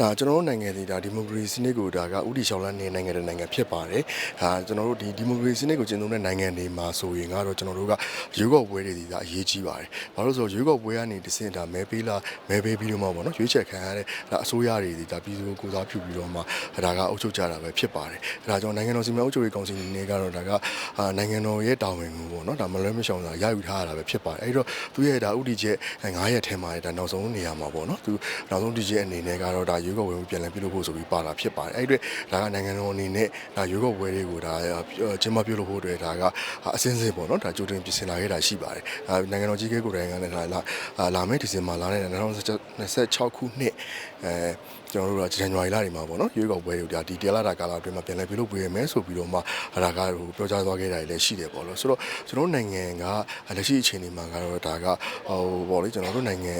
ဒါကျွန်တော်တို့နိုင်ငံတွေဒါဒီမိုကရေစီနစ်ကိုဒါကဥတီရှောင်းလန်းနေနိုင်ငံတဲ့နိုင်ငံဖြစ်ပါတယ်။ဒါကျွန်တော်တို့ဒီဒီမိုကရေစီနစ်ကိုကျင့်သုံးတဲ့နိုင်ငံတွေမှာဆိုရင်ကတော့ကျွန်တော်တို့ကရွေးကောက်ပွဲတွေဒီဒါအရေးကြီးပါတယ်။ဘာလို့လဲဆိုတော့ရွေးကောက်ပွဲကနေတစ်ဆင့်ဒါမဲပေးလာမဲပေးပြီးတော့မှပေါ့နော်ရွေးချယ်ခံရတဲ့ဒါအစိုးရတွေဒီဒါပြည်သူကိုကိုစားပြုပြီးတော့မှဒါကအုပ်ချုပ်ကြတာပဲဖြစ်ပါတယ်။ဒါကြောင့်နိုင်ငံတော်စီမံအုပ်ချုပ်ရေးကောင်စီအနေနဲ့ကတော့ဒါကအာနိုင်ငံတော်ရဲ့တာဝန်ကိုပေါ့နော်ဒါမလွဲမရှောင်သာရယူထားရတာပဲဖြစ်ပါတယ်။အဲဒီတော့သူရဲ့ဒါဥတီချက်9ရက်ထဲမှာဒါနောက်ဆုံးနေရာမှာပေါ့နော်သူနောက်ဆုံးဒီချက်အနေနဲ့ကတော့ဒါရွေးကောက်ပွဲကိုပြန်လည်ပြုလုပ်ဖို့ဆိုပြီးပါလာဖြစ်ပါတယ်။အဲဒီအတွက်ဒါကနိုင်ငံတော်အနေနဲ့ဒါရွေးကောက်ပွဲတွေကိုဒါကျင်းပပြုလုပ်ဖို့အတွက်ဒါကအစင်းစင်းပေါ့နော်ဒါကြိုတင်ပြင်ဆင်လာခဲ့တာရှိပါတယ်။အဲနိုင်ငံတော်ကြီးကဲကိုယ်တိုင်ကလည်းလာလာမယ့်ဒီဇင်ဘာလနဲ့2026ခုနှစ်အဲ ကျွန်တော်တို့ကဇန်နဝါရီလတွေမှာပေါ့နော်ရွေးကောက်ပွဲတွေဒါဒီတလတာကာလအတွင်းမှာပြန်လည်ပြုလုပ်ပေးရမယ်ဆိုပြီးတော့မှဒါကဟိုပြောကြားသွားခဲ့တာလည်းရှိတယ်ပေါ့လို့ဆိုတော့ကျွန်တော်နိုင်ငံကလက်ရှိအခြေအနေမှာကတော့ဒါကဟိုပေါ့လေကျွန်တော်တို့နိုင်ငံ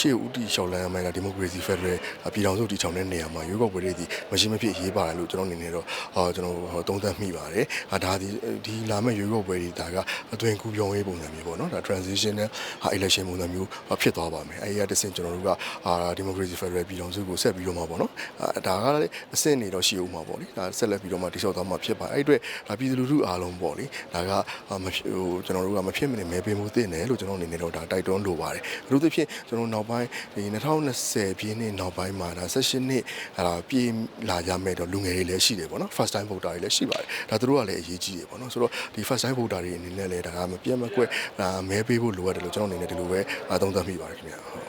ရှေ့ဦးတီရှောက်လန်းမယ်လားဒီမိုကရေစီဖက်ဒရယ်ပြည်ထောင်စုတည်ထောင်တဲ့နေရာမှာရွေးကောက်ပွဲတွေဒီမရှိမဖြစ်ရေးပါတယ်လို့ကျွန်တော်အနေနဲ့တော့ဟောကျွန်တော်သုံးသပ်မိပါတယ်။ဒါဒီဒီလာမယ့်ရွေးကောက်ပွဲတွေဒါကအသွင်ကူပြောင်းရေးပုံစံမျိုးပေါ့နော်ဒါ transition နဲ့ election ပုံစံမျိုးဖြစ်သွားပါမယ်။အဲဒီကတစ်ဆင့်ကျွန်တော်တို့ကအာဒီမိုကရေစီဖက်ဒရယ်ပြည်ထောင်စုကိုဆက်ပြီးတော့မှာပေါ့နော်။အာဒါကလည်းအဆင့်နေတော့ရှိဦးမှာပေါ့လေ။ဒါဆက်လက်ပြီးတော့မှတိကျသွားမှာဖြစ်ပါအဲ့အတွက်ဒါပြည်သူလူထုအားလုံးပေါ့လေ။ဒါကမဖြစ်ဟိုကျွန်တော်တို့ကမဖြစ်မနေမဲပေးမှုသိနေလို့ကျွန်တော်အနေနဲ့တော့ဒါတိုက်တွန်းလိုပါတယ်။အထူးသဖြင့်ကျွန်တော်နောက်ပိုင်းဒီ2020ပြည့်နှစ်နောက်ပိုင်းမှာဒါ16နှစ်ဟာပြည်လာကြမဲ့တော့လူငယ်တွေလည်းရှိတယ်ပေါ့နော် first time voter တွေလည်းရှိပါတယ်ဒါသူတို့ကလည်းအရေးကြီးတယ်ပေါ့နော်ဆိုတော့ဒီ first time voter တွေအနေနဲ့လည်းဒါကမပြတ်မကွက်ဒါမဲပေးဖို့လိုအပ်တယ်လို့ကျွန်တော်အနေနဲ့ဒီလိုပဲသုံးသပ်မိပါတယ်ခင်ဗျာဟုတ်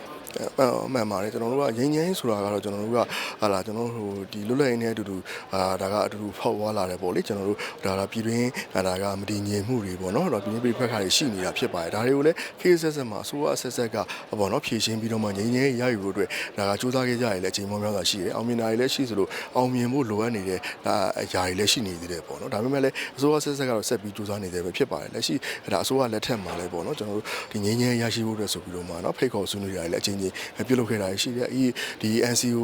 အမှန်ပါတယ်ကျွန်တော်တို့ကငိမ့်ငိမ့်ဆိုတာကတော့ကျွန်တော်တို့ကဟာလာကျွန်တော်တို့ဒီလွတ်လပ်ရင်းနဲ့အတူတူအာဒါကအတူတူဖောက်သွားလာတယ်ပေါ့လေကျွန်တော်တို့ဒါကပြည်တွင်းဒါကမတည်ငြိမ်မှုတွေပေါ့နော်တော့ပြည်တွင်းပြည်ဖက်ခါတွေရှိနေတာဖြစ်ပါတယ်ဒါတွေကိုလည်းခေတ်ဆက်ဆက်မှာအစိုးရအဆက်ဆက်ကပေါ့နော်ဖြည့်ရှင်းပြီးတော့မှငိမ့်ငိမ့်ရယူဖို့အတွက်ဒါကစူးစမ်းခဲ့ကြရလည်းအချိန်မောများစွာရှိတယ်အောင်မြင်တာတွေလည်းရှိသလိုအောင်မြင်ဖို့လိုအပ်နေတဲ့ဒါအရာတွေလည်းရှိနေသေးတယ်ပေါ့နော်ဒါပေမဲ့လည်းအစိုးရဆက်ဆက်ကတော့ဆက်ပြီးစူးစမ်းနေတယ်ပဲဖြစ်ပါတယ်လက်ရှိဒါအစိုးရလက်ထက်မှာလည်းပေါ့နော်ကျွန်တော်တို့ဒီငိမ့်ငိမ့်ရရှိဖို့အတွက်ဆိုပြီးတော့မှနော်ဖိတ်ခေါ်ဆွေးနွေးတာတွေလည်းအချင်းချင်းပြုလုပ်ခဲ့တာရှိတယ်အီဒီ NCO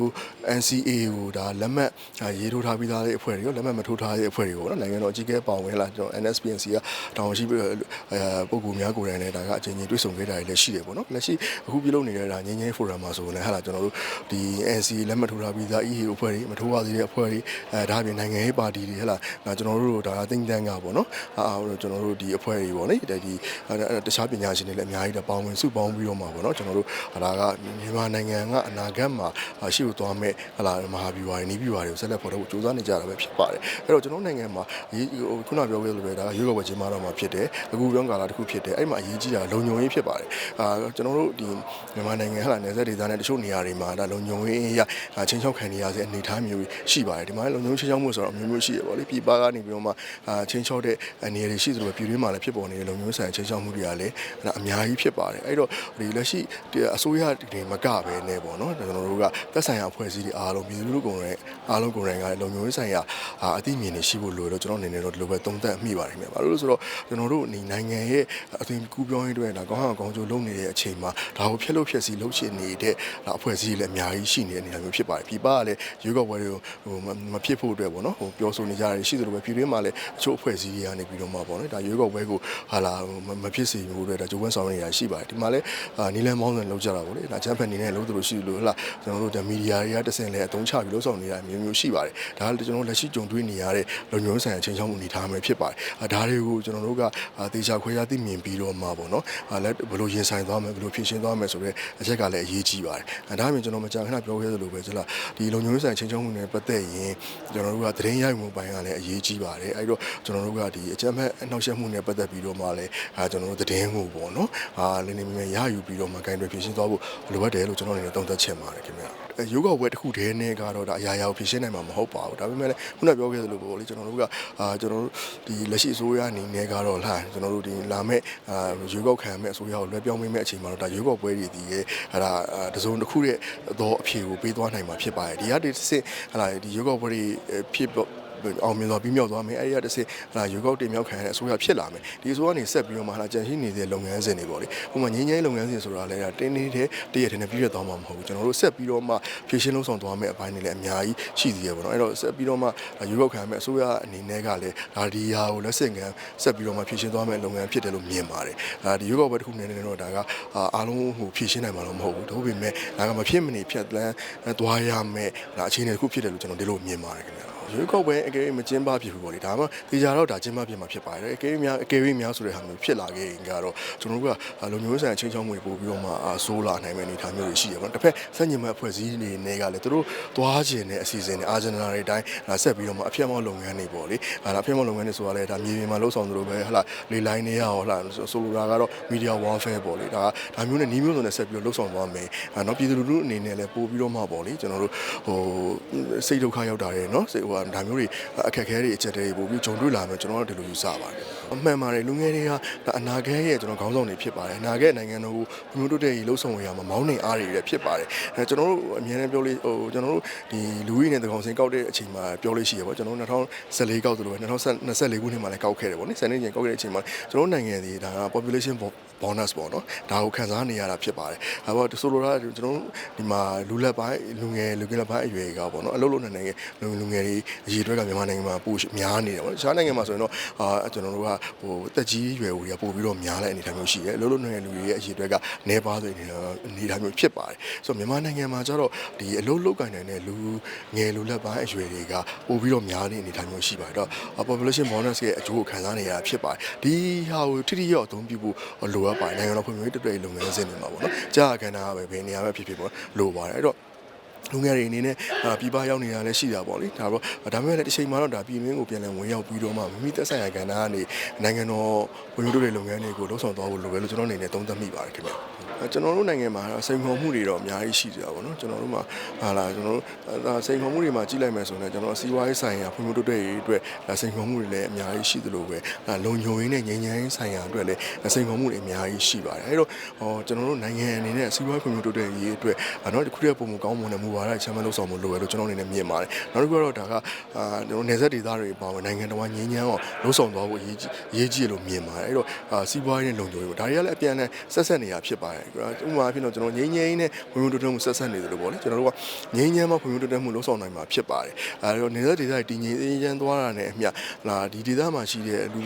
NCA ကိုဒါလက်မှတ်ရေးထိုးထားပြီးသားတဲ့အဖွဲ့တွေရောလက်မှတ်မထိုးထားတဲ့အဖွဲ့တွေပေါ့နော်နိုင်ငံတော်အကြီးအကဲပါဝင်လာကျွန်တော် NSPNC ကတောင်းရှိပြီးအဲပုံကူများကိုယ်တိုင်လည်းဒါကအချင်းချင်းတွေ့ဆုံခဲ့တာတွေလည်းရှိတယ်ပေါ့နော်လက်ရှိအခုပြုလုပ်နေတဲ့ဒါငင်းငင်းဖိုရမ်မှာဆိုရင်လည်းဟာလာကျွန်တော်တို့ဒီ NCA လက်မှတ်ထိုးထားပြီးသား EA အဖွဲ့တွေမထိုးရသေးတဲ့အဖွဲ့တွေအဲဒါအပြင်နိုင်ငံရေးပါတီတွေဟဲ့လားဒါကျွန်တော်တို့ဒါသိန်းတန်းကပေါ့နော်အာကျွန်တော်တို့ဒီအဖွဲ့တွေပေါ့လေဒီတခြားပညာရှင်တွေလည်းအများကြီးတပေါင်းဝင်စုပေါင်းပြီးတော့မှာပေါ့နော်ကျွန်တော်တို့ဒါကမြန်မာနိုင်ငံကအနာဂတ်မှာရှိဖို့သွားမဲ့ဟလာမဟာဗျူဟာတွေနီးဗျူဟာတွေကိုဆက်လက်ဖော်ထုတ်ဖို့စူးစမ်းနေကြတာပဲဖြစ်ပါတယ်အဲ့တော့ကျွန်တော်နိုင်ငံမှာခုနပြောခဲ့လို့ပဲဒါရွေးကောက်ပွဲကျင်းပတော့မှာဖြစ်တယ်အခုပြောကာလတစ်ခုဖြစ်တယ်အဲ့မှာအရေးကြီးတာလုံခြုံရေးဖြစ်ပါတယ်အာကျွန်တော်တို့ဒီမြန်မာနိုင်ငံဟလာနယ်စပ်ဒေသနဲ့တချို့နေရာတွေမှာဒါလုံခြုံရေးအရာချင်းချောက်ခံနေရစေအနေအထားမျိုးရှိပါတယ်ဒီမှာလုံခြုံရေးချင်းချောက်မှုဆိုတော့အမျိုးမျိုးရှိရပါလိမ့်ပြည်ပကနေပြီးတော့မှအာချင်းချောက်တဲ့အနေအထားတွေရှိသလိုပြည်တွင်းမှာလည်းဖြစ်ပေါ်နေတဲ့လုံခြုံရေးဆိုင်ချင်းချောက်မှုတွေကလည်းအများကြီးဖြစ်ပါတယ်အဲ့တော့ဒီလက်ရှိအစိုးရတွေမကပဲနဲ့ပေါ့နော်ကျွန်တော်တို့ကသက်ဆိုင်ရာအဖွဲ့အစည်းတွေအားလုံးပြည်သူလူထုကုန်ရဲ့အားလုံးကုန်ရဲ့ကလုံခြုံရေးဆိုင်ရာအသိဉာဏ်တွေရှိဖို့လိုတော့ကျွန်တော်အနေနဲ့တော့ဒီလိုပဲသုံးသပ်မိပါတယ်ခင်ဗျာဘာလို့လဲဆိုတော့ကျွန်တော်တို့ဒီနိုင်ငံရဲ့အသွင်ကူးပြောင်းရေးအတွက်ဒါကောင်းအောင်ကောင်းကျိုးလုပ်နေတဲ့အချိန်မှာဒါကိုဖျက်လို့ဖျက်စီလုပ်ချင်နေတဲ့အဖွဲ့အစည်းတွေလည်းအများကြီးရှိနေတဲ့အနေအထားမျိုးဖြစ်ပါတယ်ပြည်ပကလည်းရွေးကောက်ပွဲတွေကိုဟိုမဖြစ်ဖို့အတွက်ပေါ့နော်ဟိုပြောဆိုနေကြတယ်ရှိသလိုပဲပြည်တွင်းမှာလည်းအချို့အဖွဲ့အစည်းတွေကနေပြီးတော့မှပေါ့နော်ဒါရွေးကောက်ပွဲကိုဟာလာမဖြစ်စေဘူးအတွက်ဒါကြိုးပမ်းဆောင်နေတာရှိပါတယ်ဒီမှာလည်းနီလန်မောင်းတယ်လောက်ကြတာပေါ့လေဒါချမ်းဖက်နေနဲ့လို့သူတို့ရှိလို့ဟလာကျွန်တော်တို့ဒါမီဒီယာတွေကတဆင်လဲအသုံးချပြီးလှုပ်ဆောင်နေတာမျိုးမျိုးရှိပါတယ်ဒါကကျွန်တော်လက်ရှိကြုံတွေ့နေရတဲ့လုံခြုံရေးဆိုင်ရာချင်းချောင်းမှုအနေထားမျိုးဖြစ်ပါတယ်ဒါတွေကိုကျွန်တော်တို့ကတေချာခွဲခြားသိမြင်ပြီးတော့မှပေါ့နော်လက်ဘယ်လိုရင်ဆိုင်သွားမယ်ဘယ်လိုဖြည့်ရှင်းသွားမယ်ဆိုတော့အချက်ကလည်းအရေးကြီးပါတယ်ဒါအပြင်ကျွန်တော်မကြာခဏပြောခဲ့သလိုပဲကျလားဒီလုံခြုံရေးဆိုင်ရာချင်းချောင်းမှုနဲ့ပတ်သက်ရင်ကျွန်တော်တို့ကသတင်းရိုက်မှုပိုင်းကလည်းအရေးကြီးပါတယ်အဲ့တော့ကျွန်တော်တို့ကဒီအကြမ်းဖက်အနှောက်ယှက်မှုနဲ့ပတ်သက်ပြီးတော့မှလည်းအဲကျွန်တော်တို့သတင်းကိုပေါ့နော်အာလင်းနေမြဲရယူပြီးတော့မှဂိုင်းတွေဖြည့်ရှင်းသွားဖို့လိုအပ်တယ်လို့ကျွန်တော်အနေနဲ့သုံးသပ်ချင်ပါတယ်ခင်ဗျာယောဂဝဲတစ်ခုတည်းနဲ့ကတော့ဒါအရာရာကိုဖြည့်ရှင်းနိုင်မှာမဟုတ်ပါဘူးဒါပေမဲ့လည်းခုနပြောခဲ့သလိုပေါ့လေကျွန်တော်တို့ကအာကျွန်တော်တို့ဒီလက်ရှိအစိုးရအနေနဲ့ကတော့လာကျွန်တော်တို့ဒီလာမဲ့အာရွေးကောက်ခံမဲ့အစိုးရကိုလွှဲပြောင်းပေးမဲ့အချိန်မှာတော့ဒါရွေးကောက်ပွဲတွေဒီရဲ့ဟာဒါတစုံတစ်ခုရဲ့တော့အဖြေကိုပေးသွားနိုင်မှာဖြစ်ပါတယ်ဒီကဒီစစ်ဟာလာဒီရွေးကောက်ပွဲတွေဖြစ် အောင်မြင်စွာပြီးမြောက်သွားမယ်အဲ့ဒီကတစ်ဆင့်ဟာရွေးကောက်တင်မြောက်ခံရတဲ့အစိုးရဖြစ်လာမယ်ဒီအစိုးရကနေဆက်ပြီးတော့မှဟာကြံရှိနေတဲ့လုပ်ငန်းစဉ်တွေပေါ့လေဥပမာငင်းငယ်လုပ်ငန်းစဉ်ဆိုတာလည်းတင်းနေတဲ့တရက်တည်းနဲ့ပြည့်ပြတ်သွားမှာမဟုတ်ဘူးကျွန်တော်တို့ဆက်ပြီးတော့မှဖြည့်ရှင်းလုံးဆောင်သွားမယ့်အပိုင်းတွေလည်းအများကြီးရှိသေးရပေါ့နော်အဲ့တော့ဆက်ပြီးတော့မှရွေးကောက်ခံရမယ့်အစိုးရအနေနဲ့ကလည်းဒါဒီဟာကိုလက်ဆင့်ခံဆက်ပြီးတော့မှဖြည့်ရှင်းသွားမယ့်လုပ်ငန်းဖြစ်တယ်လို့မြင်ပါတယ်ဒါဒီရွေးကောက်ပွဲတစ်ခုအနေနဲ့တော့ဒါကအားလုံးဟိုဖြည့်ရှင်းနိုင်မှာတော့မဟုတ်ဘူးဒါပေမဲ့ဒါကမဖြစ်မနေဖြတ်လန်းသွားရမယ့်ဒါအခြေအနေတစ်ခုဖြစ်တယ်လို့ကျွန်တော်ဒီလိုမြင်ပါတယ်ခင်ဗျာ ရွေးကောက်ပွဲအကယ်၍မကျင်းပဖြစ်ဘူးပေါ့လေဒါမှတေချာတော့ဒါကျင်းပဖြစ်မှာဖြစ်ပါတယ်အကယ်၍များအကယ်၍များဆိုတဲ့ဟာမျိုးဖြစ်လာခဲ့ရင်ကတော့ကျွန်တော်တို့ကလူမျိုးဆန်ချင်းချောင်းငွေပို့ပြီးတော့မှဆိုးလာနိုင်မယ့်အနေအထားမျိုးတွေရှိရပါတော့တစ်ဖက်စက်ညင်မဲ့အဖွဲ့စည်းနေနေကလည်းသူတို့သွားခြင်းတဲ့အစီအစဉ်တွေအာဂျန်နာတွေအတိုင်းဒါဆက်ပြီးတော့မှအပြတ်မောလုပ်ငန်းတွေပေါ့လေအဲဒါအပြတ်မောလုပ်ငန်းတွေဆိုတာလည်းဒါမြေပြင်မှာလှုပ်ဆောင်သလိုပဲဟလာလေလိုင်းတွေရောဟလာဆိုလိုတာကတော့ media warfare ပေါ့လေဒါဒါမျိုးနဲ့နှီးမျိုးစုံနဲ့ဆက်ပြီးတော့လှုပ်ဆောင်သွားမယ်နော်ပြည်သူလူထုအနေနဲ့လည်းပို့ပြီးတော့မှပေါ့လေကျွန်တော်တို့ဟိုစိတ်ဒုက္ခရောက်တာတွေနော်စိတ်ဟိုစိတ်ဟိုဒါမျိုးတွေအခက်အခဲတွေအချက်တွေပို့ပြီးဂျုံတွေ့လာမယ်ကျွန်တော်တို့ဒီလိုယူဆပါတယ်အမှန်ပါတယ်လူငယ်တွေကဒါအနာဂတ်ရဲ့ကျွန်တော်ခေါင်းဆောင်တွေဖြစ်ပါတယ်အနာဂတ်နိုင်ငံတော်ကိုဘုံမျိုးတိုးတက်ရေးလှုပ်ဆောင်ရမှာမောင်းနေအားတွေလည်းဖြစ်ပါတယ်အဲကျွန်တော်တို့အများနဲ့ပြောလို့ဟိုကျွန်တော်တို့ဒီလူကြီးနဲ့တကောင်စင်ကောက်တဲ့အချိန်မှာပြောလို့ရှိရပေါ့ကျွန်တော်တို့2014ကောက်သလိုပဲ2024ခုနှစ်မှာလည်းကောက်ခဲ့တယ်ပေါ့နိစနေချင်းကောက်ခဲ့တဲ့အချိန်မှာကျွန်တော်တို့နိုင်ငံဒီဒါက population bonus ပေါ့နော်ဒါကိုခံစားနေရတာဖြစ်ပါတယ်အဲတော့ဆိုလိုတာကျွန်တော်တို့ဒီမှာလူလက်ပိုင်းလူငယ်လူငယ်လက်ပိုင်းအရွယ်ကပေါ့နော်အလုပ်လုပ်နေနိုင်ငံလူလူငယ်တွေအရေးအတွက်ကမြန်မာနိုင်ငံမှာပိုများနေတယ်ပေါ့တခြားနိုင်ငံမှာဆိုရင်တော့အာကျွန်တော်တို့ကဟိုတက်ကြီးရွယ်ဦးတွေကပို့ပြီးတော့များတဲ့အနေအထားမျိုးရှိတယ်အလုပ်လုပ်နေတဲ့လူတွေရဲ့အရေးအတွက်ကနေပါဆိုရင်အနေအထားမျိုးဖြစ်ပါတယ်ဆိုတော့မြန်မာနိုင်ငံမှာကျတော့ဒီအလုပ်လုပ်ကိုင်နေတဲ့လူငယ်လူလက်ပိုင်းအရွယ်တွေကပို့ပြီးတော့များတဲ့အနေအထားမျိုးရှိပါတယ်တော့ population bonus ရဲ့အကျိုးကိုခံစားနေရတာဖြစ်ပါတယ်ဒီဟာကိုထိထိရောက်အသုံးပြုဖို့လိုအပ်ပါတယ်နိုင်ငံတော်ဖွံ့ဖြိုးရေးတက်တဲ့လုပ်ငန်းစဉ်တွေမှာပေါ့နော်ကြာအခမ်းအနားပဲဘယ်နေရာပဲဖြစ်ဖြစ်ပေါ့လိုပါတယ်အဲ့တော့ လူငယ်တွေအနေနဲ့အာပြည်ပရောက်နေတာလည်းရှိတာပေါ့လေဒါတော့ဒါပေမဲ့လည်းတစ်ချိန်မှာတော့ဒါပြည်မင်းကိုပြန်လည်ဝင်ရောက်ပြီးတော့မှမိမိသက်ဆိုင်ရာကဏ္ဍကနေနိုင်ငံတော်ဝင်ရောက်တဲ့လုပ်ငန်းတွေကိုလှုပ်ဆောင်သွားဖို့လိုပဲလို့ကျွန်တော်အနေနဲ့သုံးသပ်မိပါတယ်ခင်ဗျအဲ ကျွန်တော်တို့နိုင်ငံမှာစိန်ခေါ်မှုတွေတော့အများကြီးရှိကြတာပေါ့နော်ကျွန်တော်တို့မှာဟာလာကျွန်တော်တို့စိန်ခေါ်မှုတွေမှာကြီးလိုက်မယ်ဆိုရင်ကျွန်တော်အစည်းအဝေးဆိုင်ရာဖွံ့ဖြိုးတိုးတက်ရေးအတွက်စိန်ခေါ်မှုတွေလည်းအများကြီးရှိသလိုပဲလုံခြုံရေးနဲ့ငြိမ်းချမ်းရေးဆိုင်ရာအတွက်လည်းစိန်ခေါ်မှုတွေအများကြီးရှိပါတယ်အဲတော့ဟောကျွန်တော်တို့နိုင်ငံအနေနဲ့အစည်းအဝေးဖွံ့ဖြိုးတိုးတက်ရေးအတွက်နော်ဒီခုတည်းပုံမကောင်းမွန်တဲ့မူဝါဒချမ်းမလို့ဆောင်မလို့ပဲလို့ကျွန်တော်အနေနဲ့မြင်ပါတယ်နောက်တစ်ခုကတော့ဒါကအာကျွန်တော်နေဆက်ဒေသတွေပါဝင်နိုင်ငံတော်ကငြိမ်းချမ်းအောင်လှုပ်ဆောင်သွားဖို့အရေးကြီးအရေးကြီးလို့မြင်ပါတယ်အဲ့တော့အာစီးပွားရေးနဲ့လုံခြုံရေးပေါ့ဒါတွေကလည်းအပြန်အလှန်ဆက်ဆက်နေတာဖြစ်ပါတယ်ဥပမာဖြစ်တော့ကျွန်တော်ငြိမ်းချမ်းရေးနဲ့ဝင်ဝင်တိုးတိုးမှုဆက်ဆက်နေတယ်လို့ပေါ့လေကျွန်တော်တို့ကငြိမ်းချမ်းမှဝင်ဝင်တိုးတိုးမှုလှုပ်ဆောင်နိုင်မှာဖြစ်ပါတယ်အဲတော့နေဆက်ဒေသတွေတည်ငြိမ်အေးချမ်းသွားတာနဲ့အမျှလာဒီဒေသမှာရှိတဲ့လူ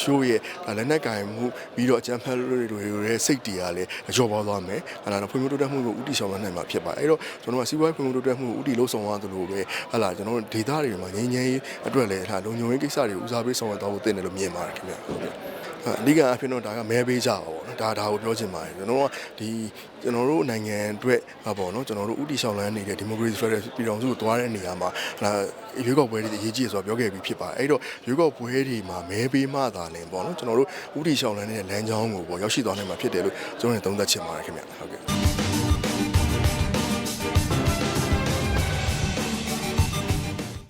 ရှိုးရဲ့လက်နက်ကင်မှုပြီးတော့အကြမ်းဖက်တွေတွေရဲ့စိတ်တွေကလည်းအကျော်ပေါသွားမယ်ဟာလာဖွံ့ဖြိုးတိုးတက်မှုကိုဥတီဆောင်နိုင်မှာဖြစ်ပါတယ်အဲ့တော့ကျွန်တော်ကစီးပွားရေးဖွံ့ဖြိုးတိုးတက်မှုကိုဥတီလှုပ်ဆောင်ရသလိုပဲဟာလာကျွန်တော်တို့ဒေသတွေမှာငြိမ်းချမ်းရေးအတွက်လည်းဟာလုံခြုံရေးကိစ္စတွေဦးစားပေးဆောင်ရွက်သွားဖို့တင်တယ်လို့မြင်ပါတယ်ခင်ဗျာဟုတ်ကဲ့အဓိကအဖြစ်တော့ဒါကမဲပေးကြပါပေါ့နော်ဒါဒါကိုပြောချင်ပါတယ်ကျွန်တော်ကဒီကျွန်တော်တို့နိုင်ငံအတွက်ဟာပေါ့နော်ကျွန်တော်တို့ဥတီဆောင်လန်းနေတဲ့ democracy federal ပြည်တော်စုကိုသွားတဲ့နေရာမှာဟာရွေးကောက်ပွဲတွေအရေးကြီးဆိုတော့ပြောခဲ့ပြီးဖြစ်ပါတယ်အဲ့တော့ရွေးကောက်ပွဲတွေမှာမဲပေးမှသာလင်ပေါ့နော်ကျွန်တော်တို့ဥတီဆောင်လန်းနေတဲ့လမ်းကြောင်းကိုပေါ့ရောက်ရှိသွားနိုင်မှာဖြစ်တယ်လို့ကျွန်တော်တို့သုံးသပ်ချင်ပါတယ်ခင်ဗျာဟုတ်ကဲ့